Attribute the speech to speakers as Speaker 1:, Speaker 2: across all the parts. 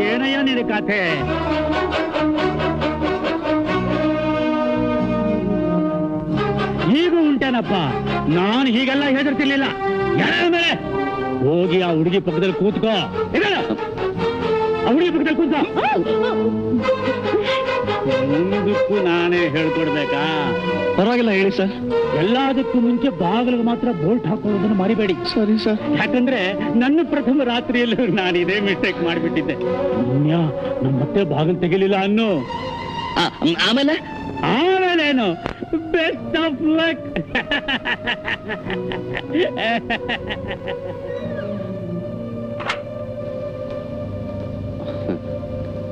Speaker 1: ಏನಯ್ಯ ನಿನ್ನ ಕಥೆ. ಹೀಗೂ ಉಂಟೇನಪ್ಪ. ನಾನು ಹೀಗೆಲ್ಲ ಹೆದರ್ತಿರ್ಲಿಲ್ಲ. ಮೇಲೆ? ಹೋಗಿ ಆ ಹುಡುಗಿ ಪಕ್ಕದಲ್ಲಿ ಕೂತ್ಕೋ. ಆ ಹುಡುಗಿ ಪಕ್ಕದಲ್ಲಿ ಕೂತ್ಕೋ. ಮುಂದಕ್ಕೂ ನಾನೇ ಹೇಳ್ಕೊಡ್ಬೇಕಾ?
Speaker 2: ಪರವಾಗಿಲ್ಲ ಹೇಳಿ ಸರ್
Speaker 1: ಎಲ್ಲದಕ್ಕೂ ಮುಂಚೆ ಬಾಗಿಲಿಗೆ ಮಾತ್ರ ಬೋಲ್ಟ್ ಹಾಕೊಳ್ಳೋದನ್ನು ಮರಿಬೇಡಿ.
Speaker 2: ಸರಿ ಸರ್
Speaker 1: ಯಾಕಂದ್ರೆ ನನ್ನ ಪ್ರಥಮ ರಾತ್ರಿಯಲ್ಲೂ ನಾನು ಇದೇ ಮಿಸ್ಟೇಕ್ ಮಾಡಿಬಿಟ್ಟಿದ್ದೆ. ಪುಣ್ಯ ನಮ್ಮ ಮತ್ತೆ ಬಾಗಿಲು ತೆಗಿಲಿಲ್ಲ ಅನ್ನು.
Speaker 2: ಆಮೇಲೆ?
Speaker 1: ಆಮೇಲೇನು? ಬೆಸ್ಟ್ ಆಫ್ ಲಕ್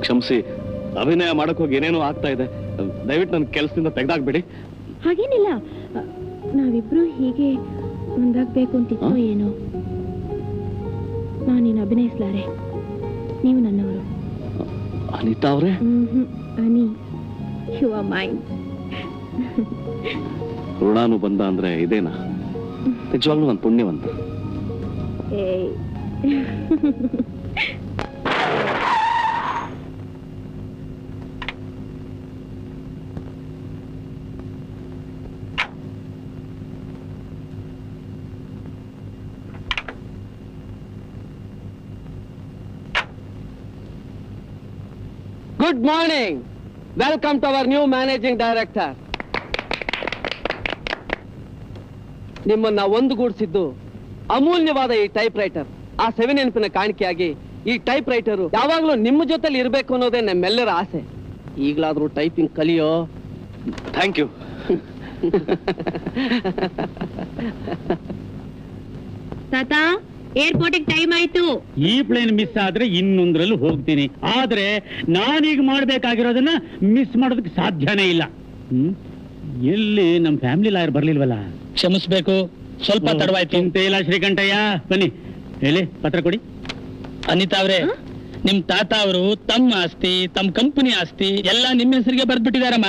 Speaker 2: ಕ್ಷಮಿಸಿ ಅಭಿನಯ ಮಾಡಕ್ ಹೋಗಿ ಏನೇನೋ ಆಗ್ತಾ ಇದೆ. ದಯವಿಟ್ಟು ನನ್ನ ಕೆಲಸದಿಂದ ತೆಗೆದಾಕ್ಬಿಡಿ.
Speaker 3: ಹಾಗೇನಿಲ್ಲ. ನಾವಿಬ್ರು ಹೀಗೆ ಒಂದಾಗ್ಬೇಕು ಅಂತಿತ್ತು ಏನೋ. ನಾನೇನು ಅಭಿನಯಿಸ್ಲಾರೆ ನೀವು ನನ್ನವರು.
Speaker 2: ಅನಿತಾ ಅವ್ರೆ.
Speaker 3: ಅನಿ. ಯು ಆರ್ ಮೈನ್
Speaker 2: ಋಣಾನು ಬಂದ ಅಂದ್ರೆ ಇದೇನಾ? ನಿಜವಾಗ್ಲೂ ನನ್ನ ಪುಣ್ಯವಂತ.
Speaker 3: ಏಯ್.
Speaker 4: Good morning welcome to our new managing director ನಿಮ್ಮನ್ನ ಒಂದುಗೂಡಿಸಿದ್ದು ಅಮೂಲ್ಯವಾದ ಈ ಟೈಪ್ ರೈಟರ್ ಆ ಸೆವೆನ್ ನೆನಪಿನ ಕಾಣಿಕೆಯಾಗಿ ಈ ಟೈಪ್ ರೈಟರ್ ಯಾವಾಗಲೂ ನಿಮ್ಮ ಜೊತೆಲಿ ಇರಬೇಕು ಅನ್ನೋದೇ ನಮ್ಮೆಲ್ಲರ ಆಸೆ. ಈಗಲಾದರೂ ಟೈಪಿಂಗ್ ಕಲಿಯೋ.
Speaker 2: ಥ್ಯಾಂಕ್ ಯು
Speaker 3: ತಾತ? ಏರ್ಪೋರ್ಟಿಗೆ ಟೈಮ್ ಆಯ್ತು.
Speaker 1: ಈ ಪ್ಲೇನ್ ಮಿಸ್ ಆದ್ರೆ ಇನ್ನೊಂದ್ರಲ್ಲೂ ಹೋಗ್ತೀನಿ. ಆದ್ರೆ ನಾನೀಗ ಮಾಡ್ಬೇಕಾಗಿರೋದನ್ನ ಮಿಸ್ ಮಾಡೋದಕ್ಕೆ ಸಾಧ್ಯನೇ ಇಲ್ಲ. ಹ್ಮ್? ಎಲ್ಲಿ ನಮ್ ಫ್ಯಾಮಿಲಿ ಲಾಯರ್ ಬರ್ಲಿಲ್ವಲ್ಲ?
Speaker 5: ಕ್ಷಮಿಸ್ಬೇಕು. ಸ್ವಲ್ಪ ತಡವಾಯ್ತು.
Speaker 1: ಚಿಂತೆ ಇಲ್ಲ ಶ್ರೀಕಂಠಯ್ಯ. ಬನ್ನಿ. ಹೇಳಿ ಪತ್ರ ಕೊಡಿ.
Speaker 5: ಅನಿತಾ ಅವ್ರೆ ನಿಮ್ ತಾತ ಅವರು ತಮ್ಮ ಆಸ್ತಿ ತಮ್ಮ ಕಂಪನಿ ಆಸ್ತಿ ಎಲ್ಲ ನಿಮ್ಮ ಹೆಸರಿಗೆ ಬರ್ದ್ಬಿಟ್ಟಿದಾರಮ್ಮ.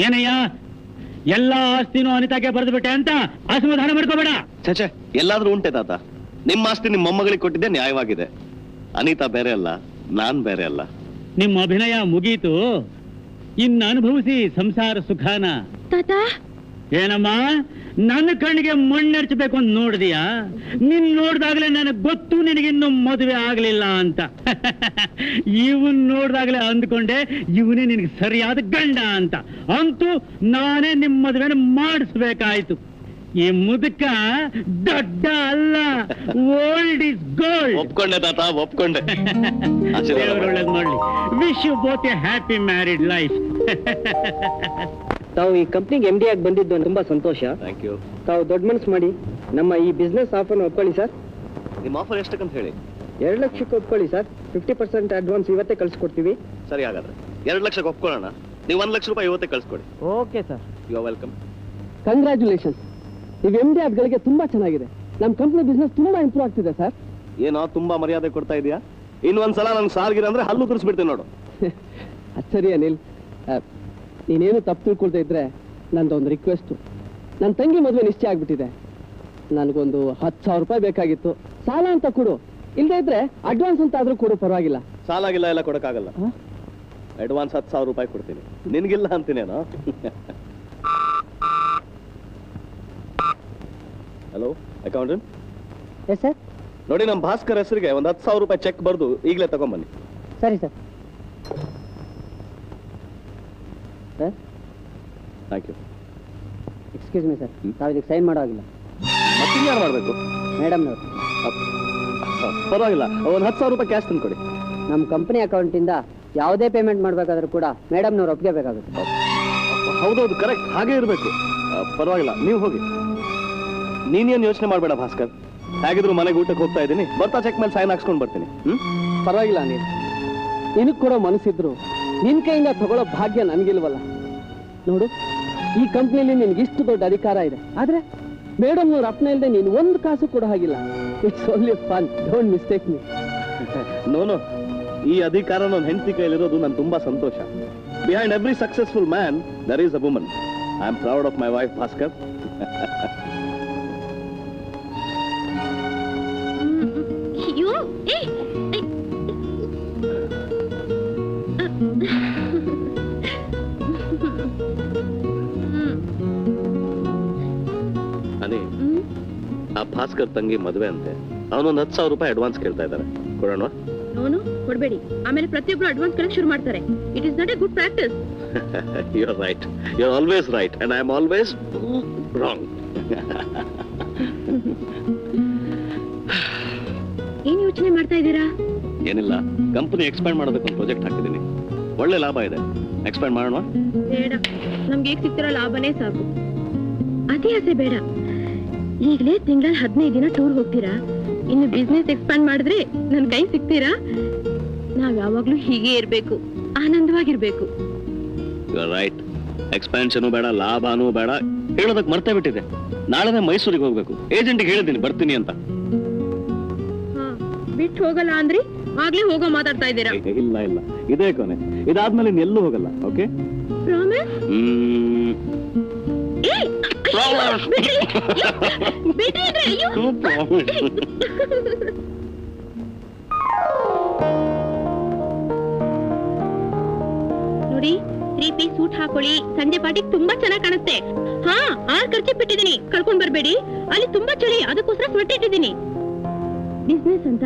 Speaker 1: ಏನಯ್ಯ? ಎಲ್ಲಾ ಆಸ್ತಿನೂ ಅನಿತಾಗೆ ಬರೆದ್ಬಿಟ್ಟೆ ಅಂತ ಅಸಮಾಧಾನ ಮಾಡ್ಕೋಬೇಡ.
Speaker 2: ಛೆ ಎಲ್ಲಾದ್ರೂ ಉಂಟೆ ತಾತ. ನಿಮ್ಮ ಆಸ್ತಿ ನಿಮ್ಮ ಮೊಮ್ಮಗಳಿಗೆ ಕೊಟ್ಟಿದ್ದೆ ನ್ಯಾಯವಾಗಿದೆ. ಅನಿತಾ ಬೇರೆ ಅಲ್ಲ ನಾನ್ ಬೇರೆ ಅಲ್ಲ.
Speaker 1: ನಿಮ್ಮ ಅಭಿನಯ ಮುಗೀತು. ಇನ್ನ ಅನುಭವಿಸಿ ಸಂಸಾರ ಸುಖಾನ.
Speaker 3: ತಾತ?
Speaker 1: ಏನಮ್ಮ? ನನ್ನ ಕಣ್ಣಿಗೆ ಮಣ್ಣೆರ್ಚಬೇಕು ಅಂತ ನೋಡಿದೀಯಾ? ನಿನ್ ನೋಡ್ದಾಗ್ಲೇ ನನಗೆ ಗೊತ್ತು ನಿನಗಿನ್ನೂ ಮದುವೆ ಆಗ್ಲಿಲ್ಲ ಅಂತ. ಇವನ್ ನೋಡ್ದಾಗ್ಲೇ ಅಂದ್ಕೊಂಡೆ ಇವನೇ ನಿನಗೆ ಸರಿಯಾದ ಗಂಡ ಅಂತ. ಅಂತೂ ನಾನೇ ನಿಮ್ಮ ಮದುವೆನ ಮಾಡಿಸ್ಬೇಕಾಯ್ತು. ಈ ಮುದುಕ ದೊಡ್ಡ ಅಲ್ಲ ಓಲ್ಡ್ ಇಸ್ ಗೋಲ್ಡ್
Speaker 2: ಒಪ್ಕೊಂಡೆ ತಾತ ಒಪ್ಕೊಂಡೆ. ಆಶೀರ್ವಾದ
Speaker 1: ದೇವರು ಮಾಡ್ಲಿ. Wish you both a happy married life
Speaker 4: ತಾವು ಈ ಕಂಪ್ನಿಗೆ ಎಂ ಡಿ ಆಗಿ ಬಂದಿದ್ದು ತುಂಬಾ ಸಂತೋಷ.
Speaker 2: ಥ್ಯಾಂಕ್ ಯು
Speaker 4: ತಾವು ದೊಡ್ಡ ಮನಸ್ಸು ಮಾಡಿ ನಮ್ಮ ಈ ಬಿಸ್ನೆಸ್ ಆಫರ್ ಒಪ್ಕೊಳ್ಳಿ ಸರ್.
Speaker 2: ನಿಮ್ಮ ಆಫರ್ ಎಷ್ಟಕ್ಕಂತ ಹೇಳಿ?
Speaker 4: ಎರಡು ಲಕ್ಷಕ್ಕೆ ಒಪ್ಕೊಳ್ಳಿ ಸರ್. ಫಿಫ್ಟಿ ಪರ್ಸೆಂಟ್ ಅಡ್ವಾನ್ಸ್ ಇವತ್ತೇ ಕಳ್ಸಿಕೊಡ್ತೀವಿ.
Speaker 2: ಸರಿ ಹಾಗಾದ್ರೆ. ಎರಡು ಲಕ್ಷಕ್ಕೆ ಒಪ್ಕೊಳ್ಳೋಣ. ನೀವು ಒಂದು ಲಕ್ಷ ರೂಪಾಯಿ ಇವತ್ತೇ ಕಳ್ಸ್ಕೊಡಿ.
Speaker 4: Okay sir
Speaker 2: you are welcome
Speaker 4: congratulation ನೀವು ಎಂ ಡಿ ಗಳಿಗೆ ತುಂಬಾ ಚೆನ್ನಾಗಿದೆ. ನಮ್ಮ ಕಂಪ್ನಿ ಬಿಸ್ನೆಸ್ ತುಂಬಾ ಇಂಪ್ರೂವ್ ಆಗ್ತಿದೆ ಸರ್
Speaker 2: ಏನೋ ತುಂಬಾ ಮರ್ಯಾದೆ ಕೊಡ್ತಾ ಇದೀಯಾ? ಇನ್ನೊಂದ್ಸಲ ನನ್ ಸಾರ್ಗಿರ ಅಂದ್ರೆ ಹಲ್ಲು ತುರಿಸ್ಬಿಡ್ತೀನಿ ನೋಡು.
Speaker 4: ಅಚ್ಚರಿಯ ಸರಿ ಅನಿಲ್ ಆ, ನೀನೇನು ತಪ್ಪು ತಿಳ್ಕೊಳ್ತಾ ಇದ್ರೆ ನಂದೊಂದು ರಿಕ್ವೆಸ್ಟ್ ನನ್ನ ತಂಗಿ ಮದುವೆ ನಿಶ್ಚಯ ಆಗ್ಬಿಟ್ಟಿದೆ. ನನಗೊಂದು ಹತ್ತು ಸಾವಿರ ರೂಪಾಯಿ ಬೇಕಾಗಿತ್ತು. ಸಾಲ ಅಂತ ಕೊಡು. ಇಲ್ಲದೆ ಇದ್ರೆ ಅಡ್ವಾನ್ಸ್ ಅಂತ ಆದ್ರೂ ಕೊಡು ಪರವಾಗಿಲ್ಲ.
Speaker 2: ಸಾಲಾಗಿಲ್ಲ ಎಲ್ಲ ಕೊಡಕ್ಕಾಗಲ್ಲ.
Speaker 4: ಹ?
Speaker 2: ಅಡ್ವಾನ್ಸ್ ಹತ್ತು ಸಾವಿರ ರೂಪಾಯಿ ಕೊಡ್ತೀನಿ. ನಿನ್ಗಿಲ್ಲ ಅಂತೀನೇನೋ? ಹಲೋ ಅಕೌಂಟೆಂಟ್
Speaker 4: ಎಸ್ ಸರ್
Speaker 2: ನೋಡಿ ನಮ್ಮ ಭಾಸ್ಕರ್ ಹೆಸರಿಗೆ ಒಂದು ಹತ್ತು ಸಾವಿರ ರೂಪಾಯಿ ಚೆಕ್ ಬರ್ದು ಈಗಲೇ ತಗೊಂಬನ್ನಿ.
Speaker 4: ಸರಿ sir sir
Speaker 2: thank you
Speaker 4: excuse me sir ನಾವು ಇದಕ್ಕೆ ಸೈನ್ ಮಾಡೋ ಆಗಿಲ್ಲ
Speaker 2: ಮತ್ತೆ ಯಾರು ಮಾಡಬೇಕು?
Speaker 4: ಮೇಡಮ್ನವ್ರು
Speaker 2: ಪರವಾಗಿಲ್ಲ. ಒಂದು ಹತ್ತು ಸಾವಿರ ರೂಪಾಯಿ ಕ್ಯಾಶ್ ತಂದ್ಕೊಡಿ.
Speaker 4: ನಮ್ಮ ಕಂಪ್ನಿ ಅಕೌಂಟಿಂದ ಯಾವುದೇ ಪೇಮೆಂಟ್ ಮಾಡಬೇಕಾದ್ರೂ ಕೂಡ ಮೇಡಮ್ನವ್ರು ಒಪ್ಪಿಗೆ ಬೇಕಾಗುತ್ತೆ.
Speaker 2: ಹೌದೌದು ಕರೆಕ್ಟ್ ಹಾಗೆ ಇರಬೇಕು. ಪರವಾಗಿಲ್ಲ. ನೀವು ಹೋಗಿ. ನೀನೇನು ಯೋಚನೆ ಮಾಡಬೇಡ ಭಾಸ್ಕರ್. ಹೇಗಿದ್ರು ಮನೆಗೆ ಊಟಕ್ಕೆ ಹೋಗ್ತಾ ಇದ್ದೀನಿ. ಬರ್ತಾ ಚೆಕ್ ಮೇಲೆ ಸೈನ್ ಹಾಕ್ಸ್ಕೊಂಡು ಬರ್ತೀನಿ. ಹ್ಮ್?
Speaker 4: ಪರವಾಗಿಲ್ಲ ನೀನು ನಿನಗೆ ಕೂಡ ಮನಸ್ಸಿದ್ರು ನಿನ್ ಕೈಯಿಂದ ತಗೊಳ್ಳೋ ಭಾಗ್ಯ ನನಗಿಲ್ವಲ್ಲ. ನೋಡು ಈ ಕಂಪ್ನಿಯಲ್ಲಿ ನಿನ್ಗೆ ಇಷ್ಟು ದೊಡ್ಡ ಅಧಿಕಾರ ಇದೆ. ಆದ್ರೆ ಮೇಡಮ್ ಅವ್ರ ಅಪ್ಪನ ಇಲ್ಲದೆ ನೀನು ಒಂದು ಕಾಸು ಕೂಡ ಹಾಗಿಲ್ಲ it's only fun don't mistake me
Speaker 2: ನೋನು ಈ ಅಧಿಕಾರ ನನ್ನ ಹೆಂಡತಿ ಕೈಲಿರೋದು ನನ್ ತುಂಬಾ ಸಂತೋಷ. Behind every successful man there is a woman I am proud of my wife Bhaskar ಅನಿ ಆ ಭಾಸ್ಕರ್ ತಂಗಿ ಮದುವೆ ಅಂತೆ. ಅವನೊಂದು ಹತ್ತು ಸಾವಿರ ರೂಪಾಯಿ ಅಡ್ವಾನ್ಸ್ ಕೇಳ್ತಾ ಇದ್ದಾರೆ ಕೊಡೋಣ
Speaker 3: ನೋನು ಕೊಡಬೇಡಿ. ಆಮೇಲೆ ಪ್ರತಿಯೊಬ್ಬರು ಅಡ್ವಾನ್ಸ್ ಕೇಳಕ್ ಶುರು ಮಾಡ್ತಾರೆ. It is not a good practice
Speaker 2: you are right you are always right and I am always wrong
Speaker 3: ಏನ್ ಯೋಚನೆ ಮಾಡ್ತಾ ಇದ್ದೀರಾ?
Speaker 2: ಏನಿಲ್ಲ. ಕಂಪನಿ ಎಕ್ಸ್ಪ್ಯಾಂಡ್ ಮಾಡೋದಕ್ಕೆ ಒಂದು ಪ್ರಾಜೆಕ್ಟ್ ಹಾಕಿದ್ದೀನಿ. ಒಳ್ಳೆ ಲಾಭ ಇದೆ. ಎಕ್ಸ್ಪ್ಯಾಂಡ್ ಮಾಡೋಣ?
Speaker 3: ಬೇಡ. ನಮ್ಗೆ ಈಗ ಸಿಕ್ತಿರೋ ಲಾಭನೇ ಸಾಕು. ಅದೇ ಆಸೆ ಬೇಡ. ಈಗಲೇ ತಿಂಗಳಲ್ಲಿ ಹದಿನೈದು ದಿನ ಟೂರ್ ಹೋಗ್ತೀರಾ? ಇನ್ನು ಬಿಸ್ನೆಸ್ ಎಕ್ಸ್ಪ್ಯಾಂಡ್ ಮಾಡಿದ್ರೆ ನನ್ನ ಕೈ ಸಿಗ್ತೀರಾ ನಾವು ಯಾವಾಗ್ಲೂ ಹೀಗೆ ಇರ್ಬೇಕು. ಆನಂದವಾಗಿರ್ಬೇಕು.
Speaker 2: ರೈಟ್ ಎಕ್ಸ್ಪ್ಯಾನ್ಷನು ಬೇಡ ಲಾಭನೂ ಬೇಡ. ಹೇಳೋದಕ್ಕೆ ಮರ್ತೇ ಬಿಟ್ಟಿದೆ. ನಾಳೆನೇ ಮೈಸೂರಿಗೆ ಹೋಗ್ಬೇಕು. ಏಜೆಂಟ್ಗೆ ಹೇಳಿದ್ದೀನಿ ಬರ್ತೀನಿ ಅಂತ.
Speaker 3: ಬಿಟ್ಟು ಹೋಗಲ್ಲ ಅಂದ್ರಿ? ಆಗ್ಲೇ ಹೋಗೋ ಮಾತಾಡ್ತಾ ಇದ್ದೀರಾ?
Speaker 2: ಇಲ್ಲ ಇಲ್ಲ. ಇದೇ ಕೊನೆ. ಇದಾದ್ಮೇಲೆ ಎಲ್ಲೂ ಹೋಗಲ್ಲ ಓಕೆ.
Speaker 3: ನೋಡಿ ತ್ರೀ ಪೀಸ್ ಸೂಟ್ ಹಾಕೊಳ್ಳಿ. ಸಂಜೆ ಪಾಟಿಗೆ ತುಂಬಾ ಚೆನ್ನಾಗಿ ಕಾಣುತ್ತೆ ಹಾ ಆರ್ ಖರ್ಚಿ ಬಿಟ್ಟಿದ್ದೀನಿ. ಕಳ್ಕೊಂಡ್ ಬರ್ಬೇಡಿ. ಅಲ್ಲಿ ತುಂಬಾ ಚಳಿ ಅದಕ್ಕೋಸ್ಕರ ಸ್ವೆಟ್ ಇಟ್ಟಿದ್ದೀನಿ. ಬಿಸ್ನೆಸ್ ಅಂತ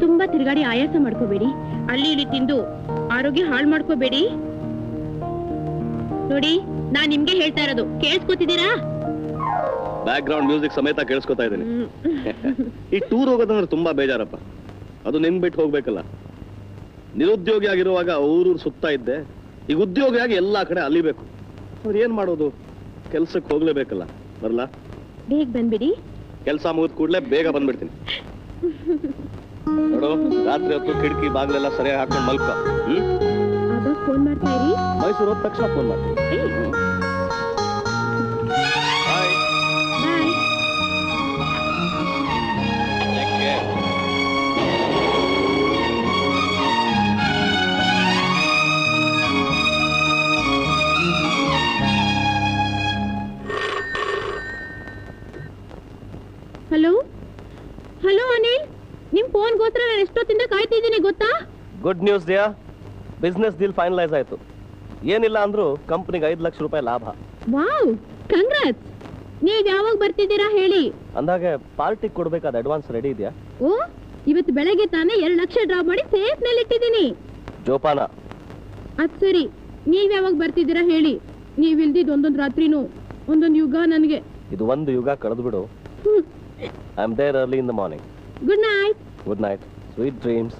Speaker 3: ತುಂಬಾ ತಿರುಗಾಡಿ ಆಯಾಸ ಮಾಡ್ಕೋಬೇಡಿ. ಅಲ್ಲಿ ಇಲ್ಲಿ ತಿಂದು ಆರೋಗ್ಯ ಹಾಳು ಮಾಡ್ಕೋಬೇಡಿ. ನೋಡಿ ನಾನ್ ನಿಮ್ಗೆ ಹೇಳ್ತಾ ಇರೋದು. ಕೇಳಿಸ್ಕೊತಿದ್ದೀರಾ?
Speaker 2: ಬ್ಯಾಕ್ ಗ್ರೌಂಡ್ ಮ್ಯೂಸಿಕ್ ಸಮೇತ ಕೇಳಿಸ್ಕೊತಾ ಇದ್ದೀನಿ. ಈ ಟೂರ್ ಹೋಗೋದಂದ್ರೆ ತುಂಬಾ ಬೇಜಾರಪ್ಪ. ಅದು ನಿನ್ ಬಿಟ್ಟು ಹೋಗ್ಬೇಕಲ್ಲ. ನಿರುದ್ಯೋಗಿ ಆಗಿರುವಾಗ ಊರೂರು ಸುತ್ತಾ ಇದ್ದೆ. ಈಗ ಉದ್ಯೋಗಿಯಾಗಿ ಎಲ್ಲಾ ಕಡೆ ಅಲಿಬೇಕು. ಅವ್ರು ಏನ್ ಮಾಡೋದು? ಕೆಲ್ಸಕ್ಕೆ ಹೋಗ್ಲೇಬೇಕಲ್ಲ. ಬರಲ್ಲ
Speaker 3: ಬೇಗ ಬಂದ್ಬಿಡಿ.
Speaker 2: ಕೆಲಸ ಮುಗಿದ ಕೂಡಲೇ ಬೇಗ ಬಂದ್ಬಿಡ್ತೀನಿ. ನೋಡು ರಾತ್ರಿ ಹೊತ್ತು ಕಿಟಕಿ ಬಾಗ್ಲೆಲ್ಲ ಸರಿಯಾಗಿ ಹಾಕೊಂಡು ಮಲ್ಕೋ.
Speaker 3: ಫೋನ್ ಮಾಡ್ತಾ ಇರಿ.
Speaker 2: ಮೈಸೂರು ಹೋದ ತಕ್ಷಣ ಫೋನ್ ಮಾಡಿ ಗುಡ್ ನ್ಯೂಸ್ ದಿಯಾ ಬಿಸ್ನೆಸ್ ಡೀಲ್ ಫೈನಲೈಸ್ ಆಯ್ತು. ಏನಿಲ್ಲ ಅಂದ್ರು ಕಂಪ್ನಿಗೆ ಐದು ಲಕ್ಷ ರೂಪಾಯಿ ಲಾಭ.
Speaker 3: ವಾವ್ ಕಂಗ್ರಾಟ್ಸ್ ನೀವ್ ಯಾವಾಗ ಬರ್ತಿದ್ದೀರಾ ಹೇಳಿ?
Speaker 2: ಅಂದಾಗೆ ಪಾರ್ಟಿ ಕೊಡ್ಬೇಕಾದ ಅಡ್ವಾನ್ಸ್ ರೆಡಿ ಇದೆಯಾ?
Speaker 3: ಓ ಇವತ್ತು ಬೆಳಗ್ಗೆ ತಾನೇ ಎರಡು ಲಕ್ಷ ಡ್ರಾ ಮಾಡಿ ಸೇಫ್ನಲ್ಲಿ ಇಟ್ಟಿದ್ದೀನಿ.
Speaker 2: ಜೋಪಾನ.
Speaker 3: ಅದ್ ಸರಿ ನೀವ್ ಯಾವಾಗ ಬರ್ತಿದ್ದೀರಾ ಹೇಳಿ. ನೀವ್ ಇಲ್ದಿದ್ ಒಂದೊಂದ್ ರಾತ್ರಿನೂ ಒಂದೊಂದ್ ಯುಗ ನನಗೆ.
Speaker 2: ಇದು ಒಂದು ಯುಗ ಕಳೆದು ಬಿಡು. I am there early in the morning
Speaker 3: good night
Speaker 2: good night sweet dreams